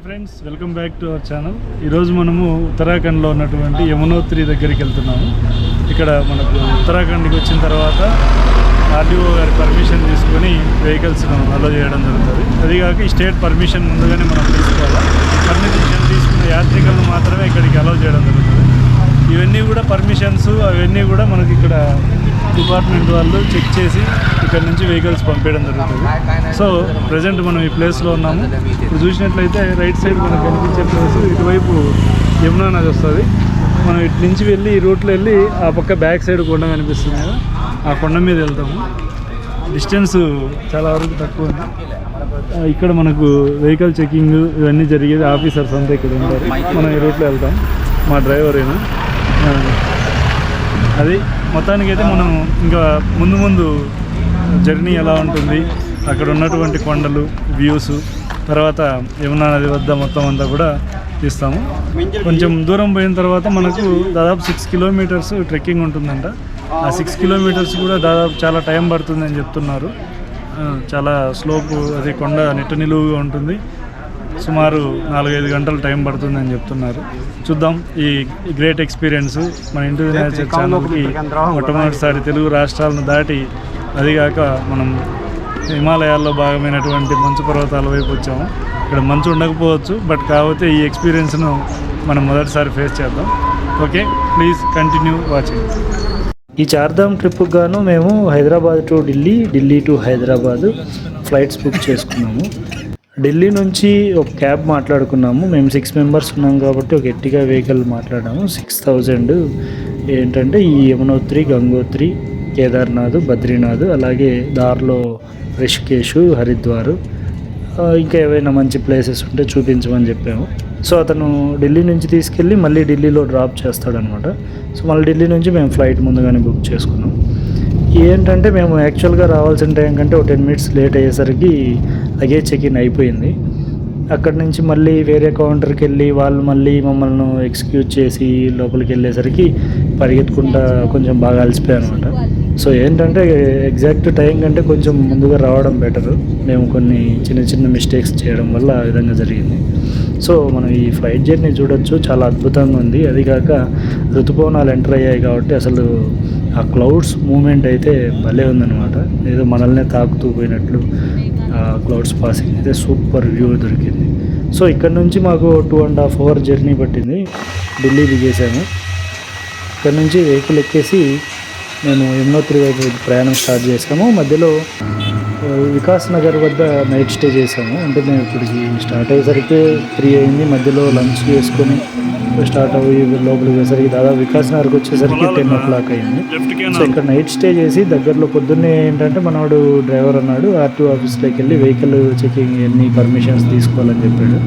Hi friends welcome back to our channel ఈరోజు మనము ఉత్తరాఖండ్లో ఉన్నటువంటి యమునోత్రి దగ్గరికి వెళ్తున్నాము. ఇక్కడ మనకు ఉత్తరాఖండ్కి వచ్చిన తర్వాత ఆర్డీఓ గారి పర్మిషన్ తీసుకొని వెహికల్స్ అలో చేయడం జరుగుతుంది. అదిగాక ఈ స్టేట్ పర్మిషన్ ముందుగానే మనం తీసుకోవాలి. పర్మిషన్ తీసుకున్న యాత్రికులను మాత్రమే ఇక్కడికి అలో చేయడం జరుగుతుంది. ఇవన్నీ కూడా పర్మిషన్స్ అవన్నీ కూడా మనకి ఇక్కడ డిపార్ట్మెంట్ వాళ్ళు చెక్ చేసి ఇక్కడ నుంచి వెహికల్స్ పంపించడం జరుగుతుంది. సో ప్రజెంట్ మనం ఈ ప్లేస్లో ఉన్నాము. ఇప్పుడు చూసినట్లయితే రైట్ సైడ్ మనకు కనిపించే ప్లేస్ ఇటువైపు యమునా నది వస్తుంది. మనం ఇటు నుంచి వెళ్ళి ఈ రూట్లో వెళ్ళి ఆ పక్క బ్యాక్ సైడ్ కొండ కనిపిస్తుంది కదా. ఆ కొండ మీద వెళ్తాము. డిస్టెన్స్ చాలా వరకు తక్కువ ఉంది. ఇక్కడ మనకు వెహికల్ చెకింగ్ ఇవన్నీ జరిగేది ఆఫీసర్స్ అంతా ఇక్కడ ఉంటారు. మనం ఈ రూట్లో వెళ్తాం. మా డ్రైవర్ అయినా అది మొత్తానికి అయితే మనం ఇంకా ముందు ముందు జర్నీ ఎలా ఉంటుంది అక్కడ ఉన్నటువంటి కొండలు వ్యూస్ తర్వాత యమునా నది వద్ద మొత్తం అంతా కూడా తీస్తాము. కొంచెం దూరం పోయిన తర్వాత మనకు దాదాపు సిక్స్ కిలోమీటర్స్ ట్రెక్కింగ్ ఉంటుందంట. ఆ సిక్స్ కిలోమీటర్స్ కూడా దాదాపు చాలా టైం పడుతుందని చెప్తున్నారు. చాలా స్లోపు అది కొండ నిట్ట నిలువుగా ఉంటుంది. సుమారు నాలుగైదు గంటలు టైం పడుతుందని చెప్తున్నారు. చూద్దాం ఈ గ్రేట్ ఎక్స్పీరియన్స్ మన ఇంటి వినాయక ఛానల్కి మొట్టమొదటిసారి తెలుగు రాష్ట్రాలను దాటి అదిగాక మనం హిమాలయాల్లో భాగమైనటువంటి మంచు పర్వతాల వైపు వచ్చాము. ఇక్కడ మంచు ఉండకపోవచ్చు బట్ కాకపోతే ఈ ఎక్స్పీరియన్స్ను మనం మొదటిసారి ఫేస్ చేద్దాం. Okay please continue watching. ఈ చార్ధామ్ ట్రిప్కి గాను మేము Hyderabad to Delhi Delhi to Hyderabad flights book చేసుకున్నాము. ఢిల్లీ నుంచి ఒక క్యాబ్ మాట్లాడుకున్నాము. మేము సిక్స్ మెంబర్స్ ఉన్నాం కాబట్టి ఒక ఎట్టిగా వెహికల్ మాట్లాడాము. సిక్స్ థౌజండ్ ఏంటంటే ఈ యమునోత్రి గంగోత్రి కేదార్నాథ్ బద్రీనాథ్ అలాగే దారిలో రిషికేష్ హరిద్వార్ ఇంకా ఏవైనా మంచి ప్లేసెస్ ఉంటే చూపించమని చెప్పాము. సో అతను ఢిల్లీ నుంచి తీసుకెళ్ళి మళ్ళీ ఢిల్లీలో డ్రాప్ చేస్తాడనమాట. సో మళ్ళీ ఢిల్లీ నుంచి మేము ఫ్లైట్ ముందుగానే బుక్ చేసుకున్నాం. ఏంటంటే మేము యాక్చువల్గా రావాల్సిన టైం కంటే ఒక టెన్ మినిట్స్ లేట్ అయ్యేసరికి లగేజ్ చెక్ ఇన్ అయిపోయింది. అక్కడి నుంచి మళ్ళీ వేరే కౌంటర్కి వెళ్ళి వాళ్ళు మళ్ళీ మమ్మల్ని ఎక్స్క్యూజ్ చేసి లోపలికి వెళ్ళేసరికి పరిగెత్తుకుంటా కొంచెం బాగా అలసిపోయాను అనమాట సో ఏంటంటే ఎగ్జాక్ట్ టైం కంటే కొంచెం ముందుగా రావడం బెటర్ మేము కొన్ని చిన్న చిన్న మిస్టేక్స్ చేయడం వల్ల ఆ విధంగా జరిగింది. సో మనం ఈ ఫ్లైట్ జర్నీ చూడొచ్చు. చాలా అద్భుతంగా ఉంది. అది కాక ఋతుపవనాలు ఎంటర్ అయ్యాయి కాబట్టి అసలు ఆ క్లౌడ్స్ మూమెంట్ అయితే భలే ఉందన్నమాట. ఏదో మనల్నే తాకుతూ పోయినట్లు క్లౌడ్స్ పాసింగ్ అయితే సూపర్ వ్యూ దొరికింది. సో ఇక్కడ నుంచి మాకు two and half hour journey పట్టింది. ఢిల్లీ దిగేసాము ఇక్కడ నుంచి వెహికల్ ఎక్కేసి మేము యమునోత్రి వైపు ప్రయాణం స్టార్ట్ చేసాము. మధ్యలో వికాస్ నగర్ వద్ద నైట్ స్టే చేసాము అంటే మేము ఇప్పటికి స్టార్ట్ అయ్యేసరికి త్రీ అయింది. మధ్యలో లంచ్ చేసుకొని స్టార్ట్ అయ్యి లోపలికి వచ్చేసరికి దాదాపు వికాస్ నగర్కి వచ్చేసరికి టెన్ ఓ క్లాక్ అయింది. సో ఇక్కడ నైట్ స్టే చేసి దగ్గరలో పొద్దున్నే ఏంటంటే మనవాడు డ్రైవర్ అన్నాడు ఆర్టీ ఆఫీస్లోకి వెళ్ళి వెహికల్ చెకింగ్ ఎన్ని పర్మిషన్స్ తీసుకోవాలని చెప్పాడు.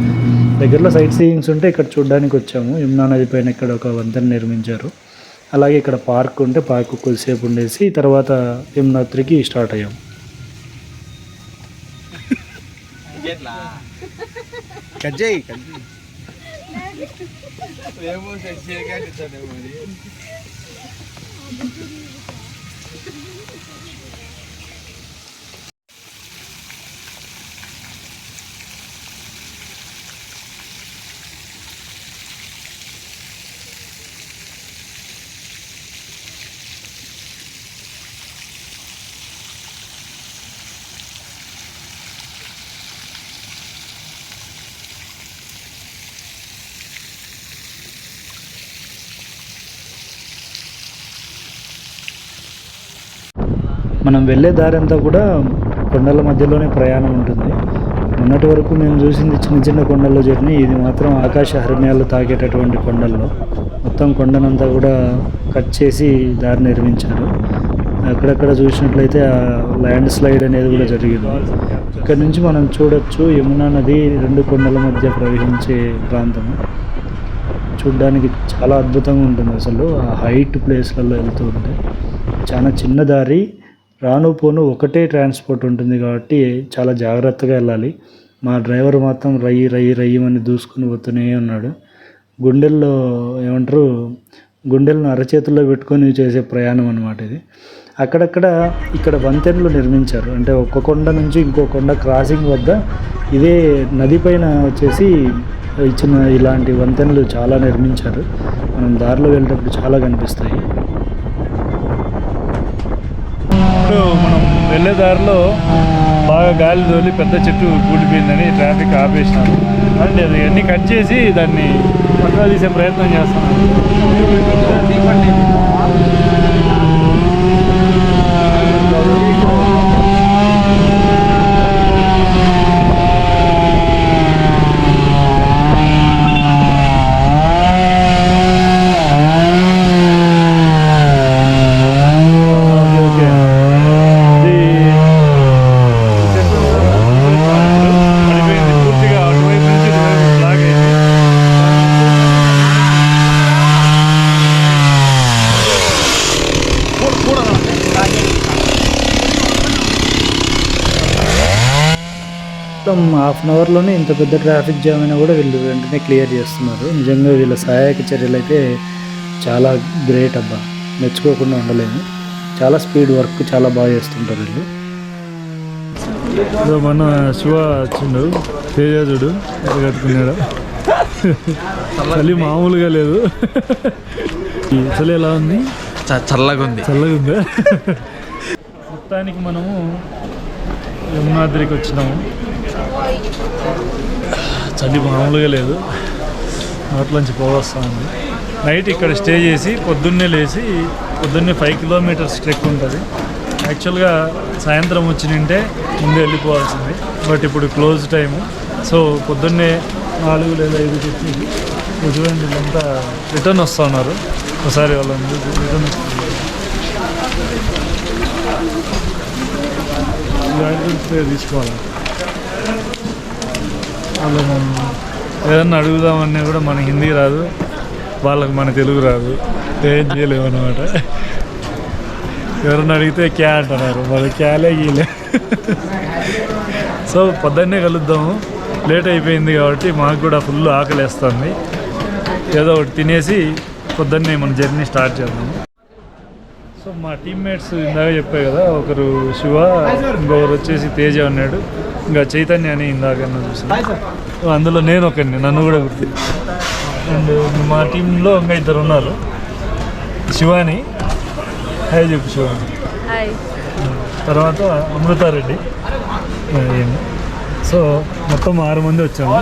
దగ్గరలో సైట్ సీయింగ్స్ ఉంటే ఇక్కడ చూడడానికి వచ్చాము. యమునా నది పైన ఇక్కడ ఒక వంతెన నిర్మించారు. అలాగే ఇక్కడ పార్క్ ఉంటే పార్క్ కొద్దిసేపు ఉండేసి తర్వాత యమునోత్రికి స్టార్ట్ అయ్యాం కజ్జాయి మనం వెళ్ళే దారి అంతా కూడా కొండల మధ్యలోనే ప్రయాణం ఉంటుంది. మొన్నటి వరకు మేము చూసింది చిన్న చిన్న కొండల్లో జర్నీ. ఇది మాత్రం ఆకాశ హరిణ్యాలు తాకేటటువంటి కొండల్లో. మొత్తం కొండనంతా కూడా కట్ చేసి దారి నిర్మించారు. అక్కడక్కడ చూసినట్లయితే ఆ ల్యాండ్ స్లైడ్ అనేది కూడా జరిగింది. ఇక్కడ నుంచి మనం చూడొచ్చు యమునా నది రెండు కొండల మధ్య ప్రవహించే ప్రాంతం. చూడ్డానికి చాలా అద్భుతంగా ఉంటుంది అసలు. ఆ హైట్ ప్లేస్లలో వెళ్తూ ఉంటే. చాలా చిన్న దారి రాను పోను ఒకటే ట్రాన్స్పోర్ట్ ఉంటుంది కాబట్టి చాలా జాగ్రత్తగా వెళ్ళాలి. మా డ్రైవర్ మాత్రం రయ్యి రయ్యి రయ్యమని దూసుకుని పోతూనే ఉన్నాడు. గుండెల్లో ఏమంటారు గుండెలను అరచేతుల్లో పెట్టుకొని చేసే ప్రయాణం అనమాట ఇది. అక్కడక్కడ ఇక్కడ వంతెనలు నిర్మించారు. అంటే ఒక్క కొండ నుంచి ఇంకో కొండ క్రాసింగ్ వద్ద ఇదే నది పైన వచ్చేసి ఇచ్చిన ఇలాంటి వంతెనలు చాలా నిర్మించారు. మనం దారిలో వెళ్ళేటప్పుడు చాలా కనిపిస్తాయి. ఇప్పుడు మనం వెళ్ళే దారిలో బాగా గాలి తోలి పెద్ద చెట్టు కూలిపోయిందని ట్రాఫిక్ ఆపేసినారు. అండ్ అది అన్ని కట్ చేసి దాన్ని పక్కన తీసే ప్రయత్నం చేస్తున్నాను ఓకే ఓకే ఇది చెట్టు పడిపోయింది పూర్తిగా అటువైపు నుంచి ఇటువైపు బ్లాక్ అయింది మొత్తం హాఫ్ అన్ అవర్లోనే ఇంత పెద్ద ట్రాఫిక్ జామ్ అయినా కూడా వీళ్ళు వెంటనే క్లియర్ చేస్తున్నారు. నిజంగా వీళ్ళ సహాయక చర్యలు అయితే చాలా గ్రేట్ అబ్బా. మెచ్చుకోకుండా ఉండలేము. చాలా స్పీడ్ వర్క్ చాలా బాగా చేస్తుంటారు వీళ్ళు. మన శివ వచ్చిండు. తేజాజుడు కట్టుకున్నాడు. చలి మామూలుగా లేదు. ఈ చలి ఎలా ఉంది? చ- చల్లగా ఉంది. చల్లగా ఉందా? మొత్తానికి మనము యమునాద్రికి వచ్చినాము. చలి మామూలుగా లేదు. నోట్లోంచి పోవస్తా ఉంది నైట్ ఇక్కడ స్టే చేసి పొద్దున్నే లేచి పొద్దున్నే ఫైవ్ కిలోమీటర్స్ ట్రెక్ ఉంటుంది. యాక్చువల్గా సాయంత్రం వచ్చి నింటే ముందు వెళ్ళిపోవాల్సింది. బట్ ఇప్పుడు క్లోజ్ టైము సో పొద్దున్నే నాలుగు లేదా ఐదు చెప్పి చూడండి వీళ్ళంతా రిటర్న్ వస్తూ ఉన్నారు ఒకసారి వాళ్ళని రిటర్న్ తీసుకోవాలి? వాళ్ళు ఏదన్నా అడుగుదామన్నా కూడా మన హిందీ రాదు వాళ్ళకి మన తెలుగు రాదు. ఏం చేయలేము అనమాట ఎవరన్నా అడిగితే క్యా అంటున్నారు. మరి క్యాలే గీలే. సో పొద్దున్నే కలుద్దాము. లేట్ అయిపోయింది కాబట్టి మాకు కూడా ఫుల్ ఆకలేస్తుంది. ఏదో ఒకటి తినేసి పొద్దున్నే మన జర్నీ స్టార్ట్ చేద్దాము. సో మా టీమ్మేట్స్ ఇందాక చెప్పాయి కదా ఒకరు శివ ఇంకొకరు వచ్చేసి తేజ ఉన్నాడు ఇంకా చైతన్య అని ఇందాక చూసాను. అందులో నేను ఒకరిని నన్ను కూడా గుర్తు. అండ్ మా టీంలో ఇంకా ఇద్దరు ఉన్నారు. శివాని హాయ్ చెప్పు శివాని. తర్వాత అమృతారెడ్డి. సో మొత్తం ఆరు మంది వచ్చాము.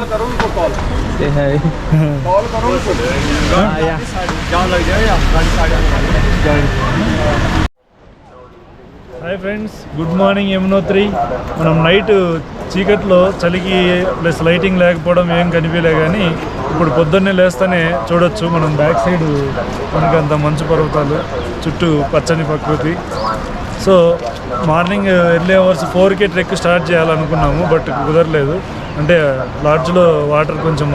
Hi hi friends good morning Yamunotri మనం నైట్ చీకట్లో చలికి ప్లస్ లైటింగ్ లేకపోవడం ఏం కనిపించలే కానీ ఇప్పుడు పొద్దున్నే లేస్తేనే చూడొచ్చు మనం బ్యాక్ సైడ్ మనకి అంత మంచు పర్వతాలు చుట్టూ పచ్చని ప్రకృతి. సో మార్నింగ్ ఎర్లీ అవర్స్ ఫోర్కే ట్రెక్ స్టార్ట్ చేయాలనుకున్నాము బట్ కుదరలేదు. అంటే లాడ్జ్లో వాటర్ కొంచెం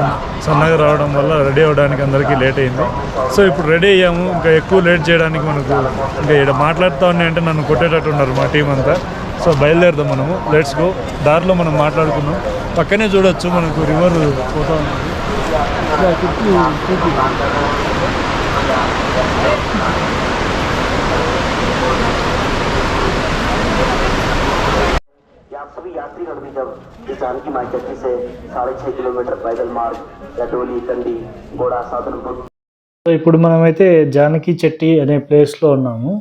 సన్నగా రావడం వల్ల రెడీ అవ్వడానికి అందరికీ లేట్ అయింది. సో ఇప్పుడు రెడీ అయ్యాము. ఇంకా ఎక్కువ లేట్ చేయడానికి మనకు ఇంకా ఇక్కడ మాట్లాడుతూ ఉన్నాయి అంటే నన్ను కొట్టేటట్టు ఉన్నారు మా టీం అంతా. సో బయలుదేరదాం మనము. లెట్స్ గో దారిలో మనం మాట్లాడుకున్నాం పక్కనే చూడొచ్చు మనకు రివర్ పోతా ఉంది. सभी यात्रीगण भी जब इस जानकी माई चट्टी से साढ़े छः किलोमीटर पैदल मार्ग या डोली कंडी घोड़ा साधनपुर సో ఇప్పుడు మనమైతే జానకి చెట్టి అనే ప్లేస్లో ఉన్నాము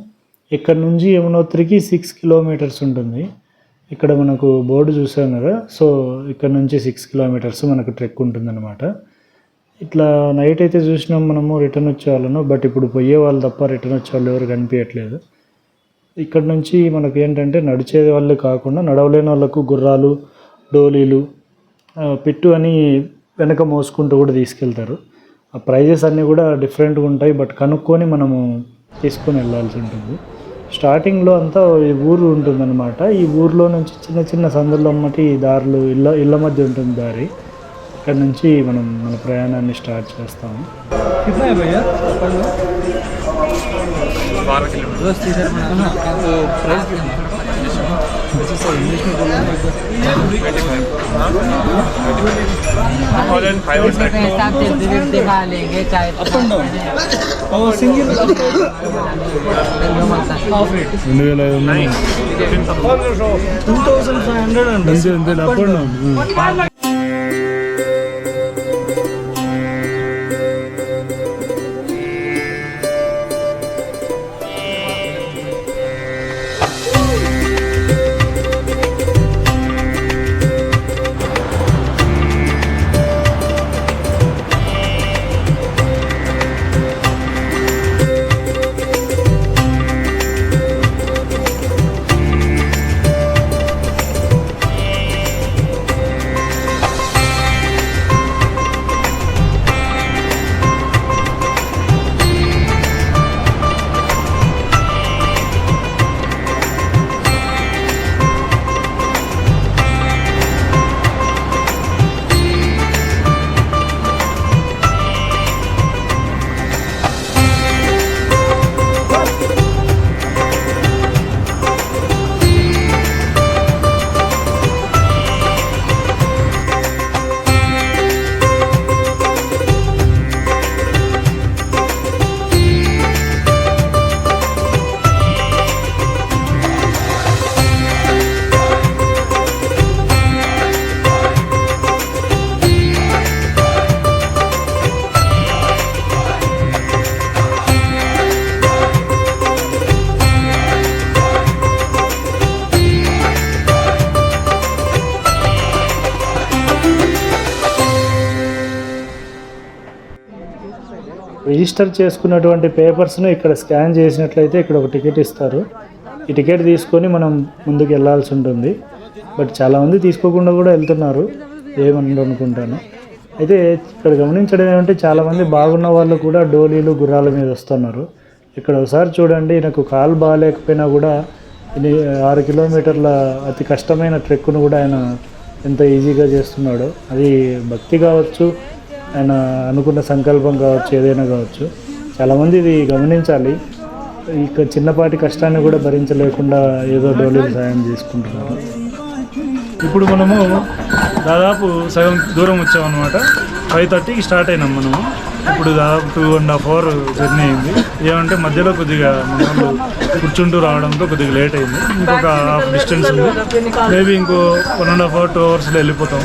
ఇక్కడ నుంచి యమునోత్రికి సిక్స్ కిలోమీటర్స్ ఉంటుంది ఇక్కడ మనకు బోర్డు చూసాం కదా సో ఇక్కడ నుంచి సిక్స్ కిలోమీటర్స్ మనకు ట్రెక్ ఉంటుందన్నమాట ఇట్లా నైట్ అయితే చూసినాం మనము రిటర్న్ వచ్చే వాళ్ళను బట్ ఇప్పుడు పోయే వాళ్ళు తప్ప రిటర్న్ వచ్చే వాళ్ళు ఎవరు కనిపించట్లేదు ఇక్కడ నుంచి మనకు ఏంటంటే నడిచే వాళ్ళు కాకుండా నడవలేని వాళ్ళకు గుర్రాలు డోలీలు పెట్టు పిట్టు అని వెనక మోసుకుంటూ కూడా తీసుకెళ్తారు. ఆ ప్రైజెస్ అన్నీ కూడా డిఫరెంట్గా ఉంటాయి బట్ కనుక్కొని మనము తీసుకొని వెళ్ళాల్సి ఉంటుంది. స్టార్టింగ్లో అంతా ఈ ఊరు ఉంటుందన్నమాట. ఈ ఊర్లో నుంచి చిన్న చిన్న సందుల్లో అమ్మటి దారులు ఇళ్ళ ఇళ్ళ మధ్య ఉంటుంది దారి. ఇక్కడ నుంచి మనం మన ప్రయాణాన్ని స్టార్ట్ చేస్తాము. बारह किलोमीटर दिखा लेंगे चाहे और single two thousand five hundred अंडे अंडे రిజిస్టర్ చేసుకున్నటువంటి పేపర్స్ను ఇక్కడ స్కాన్ చేసినట్లయితే ఇక్కడ ఒక టికెట్ ఇస్తారు. ఈ టికెట్ తీసుకొని మనం ముందుకు వెళ్ళాల్సి ఉంటుంది. బట్ చాలామంది తీసుకోకుండా కూడా వెళ్తున్నారు. ఏమని అనుకుంటాను. అయితే ఇక్కడ గమనించడం ఏమంటే చాలామంది బాగున్న వాళ్ళు కూడా డోలీలు గుర్రాల మీద వస్తున్నారు. ఇక్కడ ఒకసారి చూడండి నాకు కాలు బాగాలేకపోయినా కూడా ఆరు కిలోమీటర్ల అతి కష్టమైన ట్రెక్ను కూడా ఆయన ఎంత ఈజీగా చేస్తున్నాడో. అది భక్తి కావచ్చు ఆయన అనుకున్న సంకల్పం కావచ్చు ఏదైనా కావచ్చు. చాలామంది ఇది గమనించాలి. ఇక చిన్నపాటి కష్టాన్ని కూడా భరించలేకుండా ఏదో డోలీలు సాయం చేసుకుంటున్నారు. ఇప్పుడు మనము దాదాపు సగం దూరం వచ్చామన్నమాట. ఫైవ్ థర్టీకి స్టార్ట్ అయినాం మనము. ఇప్పుడు దాదాపు two and half hour journey అయింది. ఏమంటే మధ్యలో కొద్దిగా మన కూర్చుంటూ రావడంతో కొద్దిగా లేట్ అయింది. ఇంకొక హాఫ్ డిస్టెన్స్ ఉంది. మేబీ ఇంకో one and half hour two అవర్స్లో వెళ్ళిపోతాం.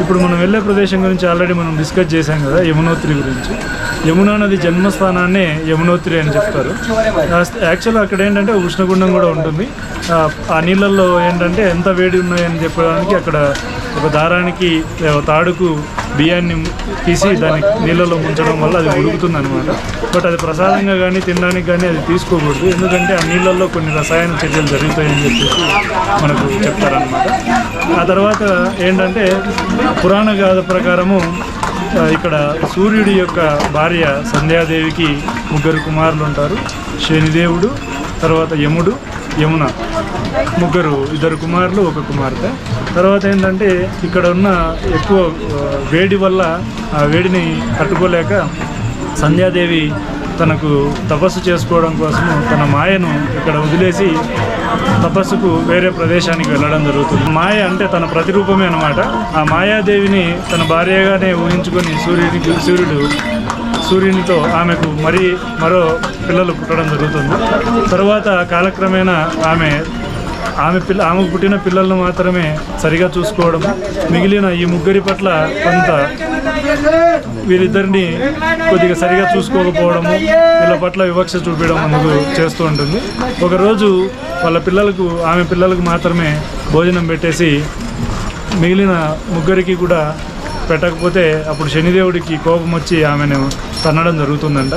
ఇప్పుడు మనం వెళ్ళే ప్రదేశం గురించి ఆల్రెడీ మనం డిస్కస్ చేశాం కదా యమునోత్రి గురించి. యమునా నది జన్మస్థానాన్ని యమునోత్రి అని చెప్తారు. యాక్చువల్గా అక్కడ ఏంటంటే ఉష్ణగుండం కూడా ఉంటుంది. ఆ, నీళ్ళల్లో ఏంటంటే ఎంత వేడి ఉన్నాయని చెప్పడానికి అక్కడ ఒక దారానికి తాడుకు బియ్యాన్ని తీసి దాన్ని నీళ్ళలో ముంచడం వల్ల అది ఉడుకుతుంది అనమాట బట్ అది ప్రసాదంగా కానీ తినడానికి కానీ అది తీసుకోకూడదు. ఎందుకంటే ఆ నీళ్ళల్లో కొన్ని రసాయన చర్యలు జరుగుతాయని చెప్పేసి మనకు చెప్తారనమాట ఆ తర్వాత ఏంటంటే పురాణ గాథ ప్రకారము ఇక్కడ సూర్యుడి యొక్క భార్య సంధ్యాదేవికి ముగ్గురు కుమారులు ఉంటారు. శనిదేవుడు తర్వాత యముడు యమున ముగ్గురు ఇద్దరు కుమారులు ఒక కుమార్తె. తర్వాత ఏంటంటే ఇక్కడ ఉన్న ఎక్కువ వేడి వల్ల ఆ వేడిని తట్టుకోలేక సంధ్యాదేవి తనకు తపస్సు చేసుకోవడం కోసము తన మాయను ఇక్కడ వదిలేసి తపస్సుకు వేరే ప్రదేశానికి వెళ్ళడం జరుగుతుంది. మాయ అంటే తన ప్రతిరూపమే అనమాట ఆ మాయాదేవిని తన భార్యగానే ఊహించుకొని సూర్యునికి సూర్యుడు సూర్యునితో ఆమెకు మరి మరో పిల్లలు పుట్టడం జరుగుతుంది. తరువాత కాలక్రమేణా ఆమె ఆమె పిల్ల ఆమెకు పుట్టిన పిల్లలను మాత్రమే సరిగా చూసుకోవడం మిగిలిన ఈ ముగ్గురి పట్ల కొంత వీరిద్దరిని కొద్దిగా సరిగా చూసుకోకపోవడము వీళ్ళ పట్ల వివక్ష చూపించడం అందుకు చేస్తూ ఉంటుంది. ఒకరోజు వాళ్ళ పిల్లలకు ఆమె పిల్లలకు మాత్రమే భోజనం పెట్టేసి మిగిలిన ముగ్గురికి కూడా పెట్టకపోతే అప్పుడు శనిదేవుడికి కోపం వచ్చి ఆమెను తన్నడం జరుగుతుందంట.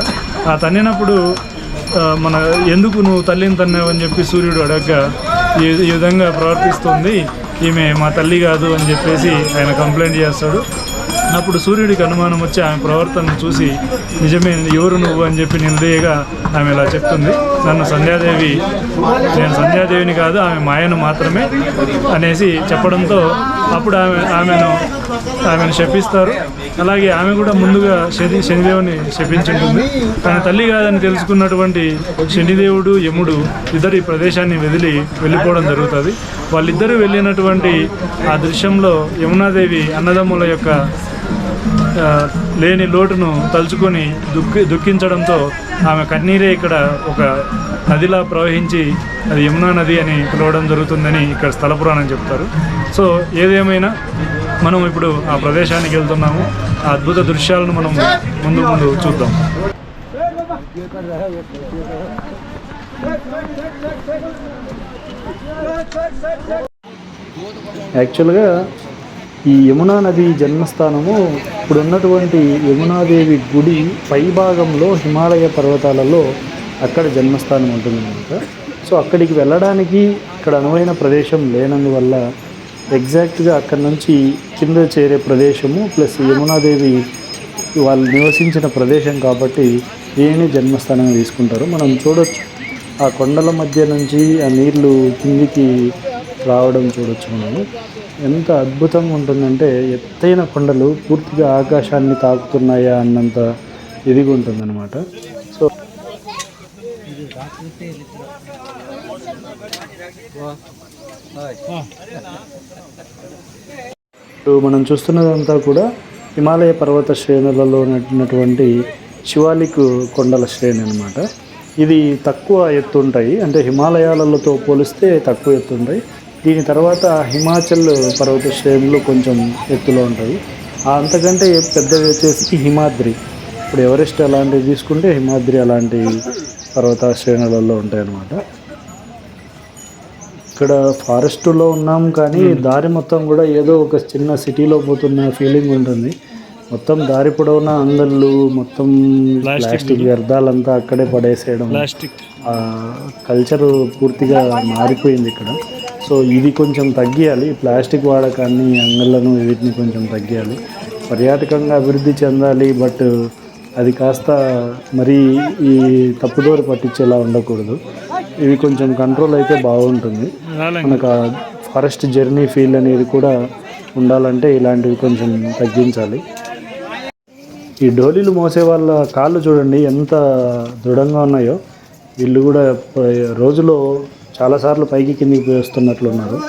ఆ తన్నినప్పుడు మన ఎందుకు నువ్వు తల్లిని తన్నావని చెప్పి సూర్యుడు అడగగా ఈ ఈ విధంగా ప్రవర్తిస్తుంది. ఈమె మా తల్లి కాదు అని చెప్పేసి ఆయన కంప్లైంట్ చేస్తాడు. అప్పుడు సూర్యుడికి అనుమానం వచ్చి ఆమె ప్రవర్తనను చూసి నిజమే ఎవరు నువ్వు? అని చెప్పి నిలదీయగా ఆమె ఇలా చెప్తుంది. నన్ను సంధ్యాదేవి నేను సంధ్యాదేవిని కాదు ఆమె మాయను మాత్రమే అనేసి చెప్పడంతో అప్పుడు ఆమె ఆమెను ఆమెను శపిస్తారు. అలాగే ఆమె కూడా ముందుగా శని శనిదేవుని శపించుంటుంది. తన తల్లి కాదని తెలుసుకున్నటువంటి శనిదేవుడు యముడు ఇద్దరు ఈ ప్రదేశాన్ని వదిలి వెళ్ళిపోవడం జరుగుతుంది. వాళ్ళిద్దరూ వెళ్ళినటువంటి ఆ దృశ్యంలో యమునాదేవి అన్నదమ్ముల యొక్క లేని లోటును తలుచుకొని దుఃఖి దుఃఖించడంతో ఆమె కన్నీరే ఇక్కడ ఒక నదిలా ప్రవహించి అది యమునా నది అని పిలవడం జరుగుతుందని ఇక్కడ స్థల పురాణం చెప్తారు. సో ఏదేమైనా మనం ఇప్పుడు ఆ ప్రదేశానికి వెళ్తున్నాము. ఆ అద్భుత దృశ్యాలను మనం ముందు ముందు చూద్దాం. యాక్చువల్గా ఈ యమునా నది జన్మస్థానము ఇప్పుడు ఉన్నటువంటి యమునాదేవి గుడి పై భాగంలో హిమాలయ పర్వతాలలో అక్కడ జన్మస్థానం ఉంటుందన్నమాట. సో అక్కడికి వెళ్ళడానికి ఇక్కడ అనువైన ప్రదేశం లేనందువల్ల ఎగ్జాక్ట్గా అక్కడ నుంచి కింద చేరే ప్రదేశము ప్లస్ యమునాదేవి వాళ్ళు నివసించిన ప్రదేశం కాబట్టి దీనిని జన్మస్థానంగా తీసుకుంటారు. మనం చూడొచ్చు. ఆ కొండల మధ్య నుంచి ఆ నీళ్ళు కిందికి రావడం చూడొచ్చు మనము. ఎంత అద్భుతంగా ఉంటుందంటే ఎత్తైన కొండలు పూర్తిగా ఆకాశాన్ని తాకుతున్నాయా అన్నంత ఇదిగా ఉంటుందన్నమాట. సో ఇప్పుడు మనం చూస్తున్నదంతా కూడా హిమాలయ పర్వత శ్రేణులలో ఉన్నటువంటి శివాలిక్ కొండల శ్రేణి అనమాట ఇది తక్కువ ఎత్తు ఉంటాయి అంటే హిమాలయాలతో పోలిస్తే తక్కువ ఎత్తు ఉంటాయి దీని తర్వాత హిమాచల్ పర్వత శ్రేణులు కొంచెం ఎత్తులో ఉంటాయి. ఆ అంతకంటే పెద్దవి వచ్చేసి హిమాద్రి. ఇప్పుడు ఎవరెస్ట్ అలాంటివి తీసుకుంటే హిమాద్రి అలాంటి పర్వత శ్రేణులలో ఉంటాయి అన్నమాట ఇక్కడ ఫారెస్ట్లో ఉన్నాం కానీ దారి మొత్తం కూడా ఏదో ఒక చిన్న సిటీలో పోతున్న ఫీలింగ్ ఉంటుంది. మొత్తం దారి పొడవునా అంగళ్ళు మొత్తం ప్లాస్టిక్ వ్యర్థాలంతా అక్కడే పడేసేయడం. ప్లాస్టిక్ ఆ కల్చర్ పూర్తిగా మారిపోయింది ఇక్కడ. సో ఇది కొంచెం తగ్గియాలి. ప్లాస్టిక్ వాడకాన్ని అంగళ్ళను వీటిని కొంచెం తగ్గియాలి. పర్యాటకంగా అభివృద్ధి చెందాలి బట్ అది కాస్త మరీ ఈ తప్పుదోరి పట్టించేలా ఉండకూడదు. ఇవి కొంచెం కంట్రోల్ అయితే బాగుంటుంది. మనకు ఆ ఫారెస్ట్ జర్నీ ఫీల్ అనేది కూడా ఉండాలంటే ఇలాంటివి కొంచెం తగ్గించాలి. ఈ డోలీలు మోసే వాళ్ళ కాళ్ళు చూడండి ఎంత దృఢంగా ఉన్నాయో. వీళ్ళు కూడా రోజులో చాలాసార్లు పైకి కిందికి పోయి వస్తున్నట్లున్నారు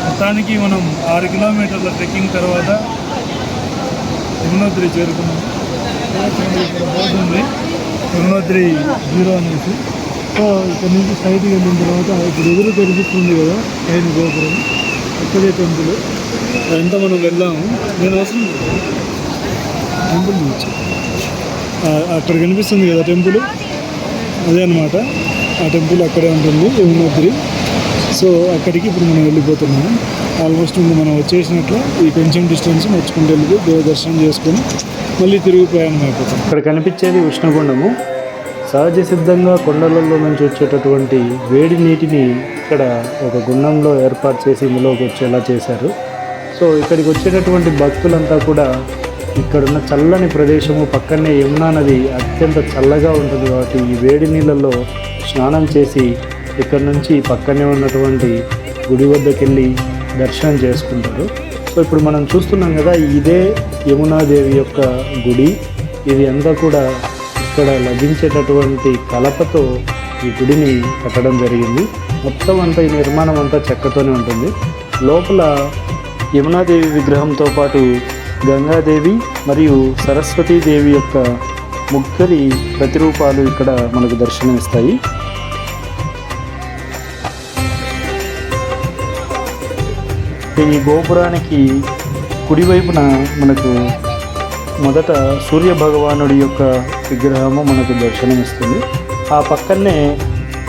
మొత్తానికి మనం ఆరు కిలోమీటర్ల ట్రెక్కింగ్ తర్వాత యమునోత్రి చేరుకున్నాం. ఇక్కడ బోర్డు ఉంది యమునోత్రి జీరో అనేసి. సో ఇక్కడ నుంచి సైడ్కి వెళ్ళిన తర్వాత ఇప్పుడు ఎదురు కనిపిస్తుంది కదా పైన గోపురం. అక్కడే టెంపుల్ అదంతా మనం వెళ్ళాము నేను అవసరం టెంపుల్ అక్కడ కనిపిస్తుంది కదా టెంపుల్ అదే అనమాట ఆ టెంపుల్ అక్కడే ఉంటుంది యమునోద్రి సో అక్కడికి ఇప్పుడు మనం వెళ్ళిపోతున్నాము. ఆల్మోస్ట్ మనం వచ్చేసినట్లు ఈ కొంచెం డిస్టెన్స్ నడుచుకుంటూ వెళ్ళి దేవ దర్శనం చేసుకొని మళ్ళీ తిరుగు ప్రయాణం అయిపోతాం ఇక్కడ కనిపించేది ఉష్ణగుండము. సహజ సిద్ధంగా కొండలలో నుంచి వచ్చేటటువంటి వేడి నీటిని ఇక్కడ ఒక గుండంలో ఏర్పాటు చేసి ఇందులోకి వచ్చేలా చేశారు. సో ఇక్కడికి వచ్చేటటువంటి భక్తులంతా కూడా ఇక్కడున్న చల్లని ప్రదేశము పక్కనే యమునా నది అత్యంత చల్లగా ఉంటుంది కాబట్టి ఈ వేడి నీళ్ళల్లో స్నానం చేసి ఇక్కడ నుంచి పక్కనే ఉన్నటువంటి గుడి వద్దకెళ్ళి దర్శనం చేసుకుంటారు. సో ఇప్పుడు మనం చూస్తున్నాం కదా ఇదే యమునాదేవి యొక్క గుడి. ఇది అంతా కూడా ఇక్కడ లభించేటటువంటి కలపతో ఈ గుడిని కట్టడం జరిగింది. మొత్తం అంతా ఈ నిర్మాణం అంతా చెక్కతోనే ఉంటుంది. లోపల యమునాదేవి విగ్రహంతో పాటు గంగాదేవి మరియు సరస్వతీదేవి యొక్క ముగ్గురి ప్రతిరూపాలు ఇక్కడ మనకు దర్శనమిస్తాయి. ఈ గోపురానికి కుడివైపున మనకు మొదట సూర్య భగవానుడి యొక్క విగ్రహము మనకు దర్శనమిస్తుంది. ఆ పక్కనే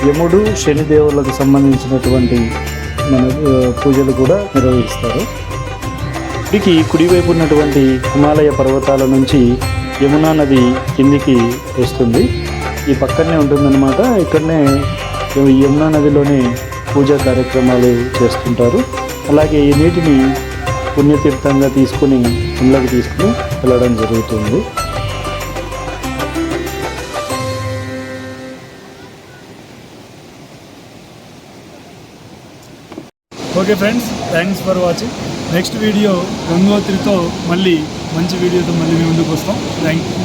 యముడు శనిదేవులకు సంబంధించినటువంటి మన పూజలు కూడా నిర్వహిస్తారు. వీటికి కుడివైపు ఉన్నటువంటి హిమాలయ పర్వతాల నుంచి యమునా నది కిందికి వస్తుంది. ఈ పక్కనే ఉంటుందన్నమాట. ఇక్కడనే ఈ యమునా నదిలోనే పూజా కార్యక్రమాలు చేస్తుంటారు. అలాగే ఈ నీటిని పుణ్యతీర్థంగా తీసుకుని ఇళ్ళకి తీసుకుని వెళ్ళడం జరుగుతుంది. Okay friends thanks for watching next video గంగోత్రితో మళ్ళీ మంచి వీడియోతో మళ్ళీ మీ ముందుకు వస్తాం. Thank you